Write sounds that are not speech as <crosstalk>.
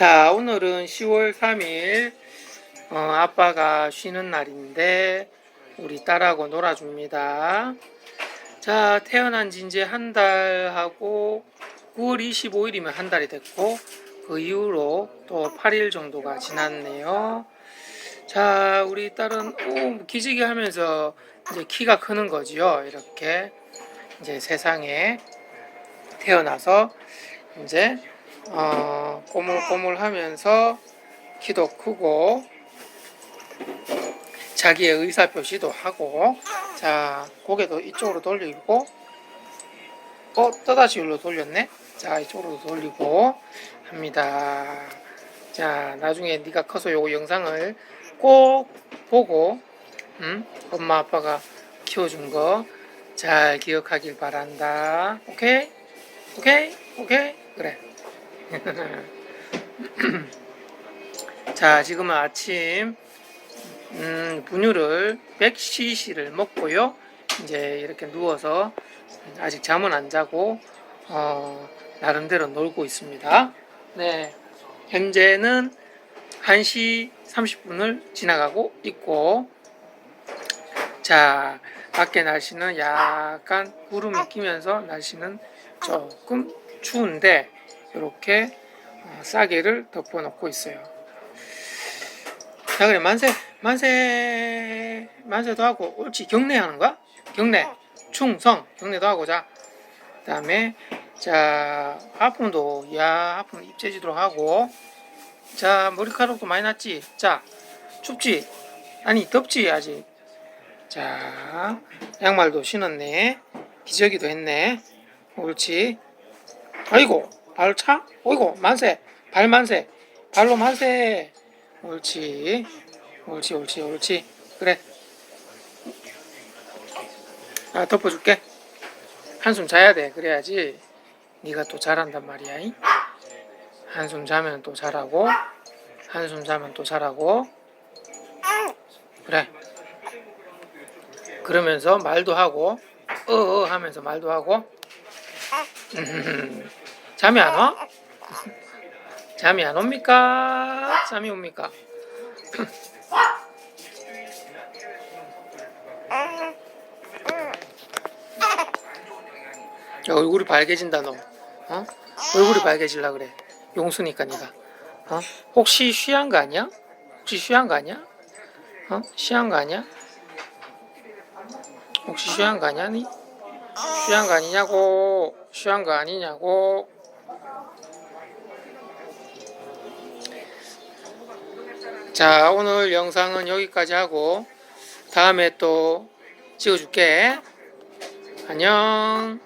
자, 오늘은 10월 3일, 어, 아빠가 쉬는 날인데, 우리 딸하고 놀아줍니다. 자, 태어난 지 이제 한 달하고, 9월 25일이면 한 달이 됐고, 그 이후로 또 8일 정도가 지났네요. 자, 우리 딸은, 오, 기지개 하면서 이제 키가 크는 거지요. 이렇게. 이제 세상에 태어나서, 이제, 어, 꼬물꼬물하면서 키도 크고 자기의 의사 표시도 하고 자 고개도 이쪽으로 돌리고 어 또다시 일로 돌렸네? 자 이쪽으로 돌리고 합니다. 자 나중에 네가 커서 요거 영상을 꼭 보고 음? 엄마 아빠가 키워준 거 잘 기억하길 바란다. 오케이? 오케이? 오케이? 그래 자, 지금은 아침 음, 분유를 100cc를 먹고요. 이제 이렇게 누워서 아직 잠은 안 자고 어, 나름대로 놀고 있습니다. 네, 현재는 1시 30분을 지나가고 있고 자, 밖에 날씨는 약간 구름이 끼면서 날씨는 조금 추운데 이렇게 어, 싸개를 덮어 놓고 있어요. 자 그래 만세 만세 만세도 하고 옳지 경례 하는 거야? 경례 충성 경례도 하고 자. 그다음에 자 하품도 야 하품 입재지도록 하고 자 머리카락도 많이 났지? 자 춥지? 아니 덥지 아직? 자 양말도 신었네. 기저귀도 했네. 옳지. 아이고 발 차? 어이구 만세. 발 만세. 발로 만세. 옳지. 옳지 옳지 옳지. 그래. 아 덮어줄게. 한숨 자야 돼. 그래야지 네가 또 잘한단 말이야 이? 한숨 자면 또 잘하고 한숨 자면 또 잘하고. 그래. 그러면서 말도 하고 어어 하면서 말도 하고 <laughs> 잠이 안 와? 잠이 안 옵니까? 잠이 옵니까? 야, 얼굴이 밝아진다 너. 어? 얼굴이 밝아질라 그래. 용수니까 네가. 어? 혹시 쉬한 거 아니야? 혹시 쉬한 거 아니야? 어? 쉬한 거 아니야? 혹시 쉬한 거 아니야? 니? 쉬한 거 아니냐고? 쉬한 거 아니냐고? 자, 오늘 영상은 여기까지 하고 다음에 또 찍어줄게. 안녕.